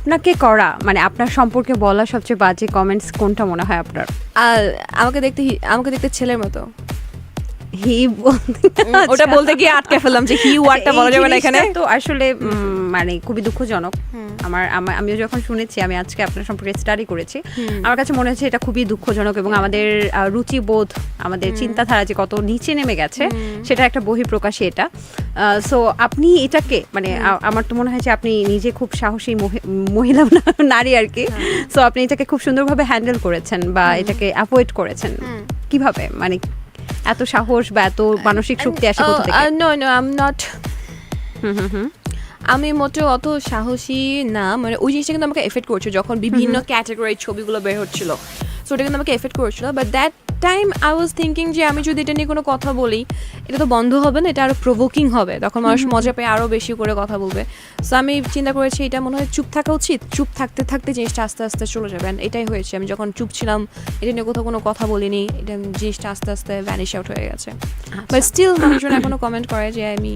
আপনাকে করা মানে আপনার সম্পর্কে বলা সবচেয়ে বাজে কমেন্টস কোনটা মনে হয় আপনার? আমাকে দেখতে আমাকে দেখতে ছেলের মতো। হি ওটা বলতে গিয়ে আটকে ফেললাম যে হি ওয়ার্ডটা বলা যাবে না এখানে। তো আসলে মানে খুবই দুঃখজনক। আমার আমিও যখন শুনেছি আমি আজকে আপনার সম্পর্কে স্টাডি করেছি আমার কাছে মনে হচ্ছে এটা খুবই দুঃখজনক এবং আমাদের রুচিবোধ আমাদের চিন্তাধারা যে কত নিচে নেমে গেছে সেটা একটা বহিঃপ্রকাশই এটা। সো আপনি এটাকে মানে আমার তো মনে হয় যে আপনি নিজে খুব সাহসী মহি- মহিলা নারী আর কি। সো আপনি এটাকে খুব সুন্দরভাবে হ্যান্ডেল করেছেন বা এটাকে অ্যাভয়েড করেছেন। কীভাবে? মানে এত সাহস বা এত মানসিক শক্তি আসে কোথা থেকে? No no I am not hmm hmm hmm. আমি মোটেও অত সাহসী না। মানে ওই জিনিসটা কিন্তু আমাকে এফেক্ট করছে যখন বিভিন্ন ক্যাটাগরির ছবিগুলো বের হচ্ছিল। সো ওটা কিন্তু আমাকে এফেক্ট করেছিল। But that time I was thinking যে আমি যদি এটা নিয়ে কোনো কথা বলি এটা তো বন্ধ হবে না এটা আরও প্রভোকিং হবে। তখন মানুষ মজা পেয়ে আরও বেশি করে কথা বলবে। সো আমি চিন্তা করেছি এটা মনে হয় চুপ থাকা উচিত। চুপ থাকতে থাকতে জিনিসটা আস্তে আস্তে চলে যাবে। এটাই হয়েছে। আমি যখন চুপ ছিলাম এটা নিয়ে কোথাও কোনো কথা বলিনি এটা জিনিসটা আস্তে আস্তে ভ্যানিশ আউট হয়ে গেছে। বাট স্টিল মানুষজন এখনও কমেন্ট করে যে আমি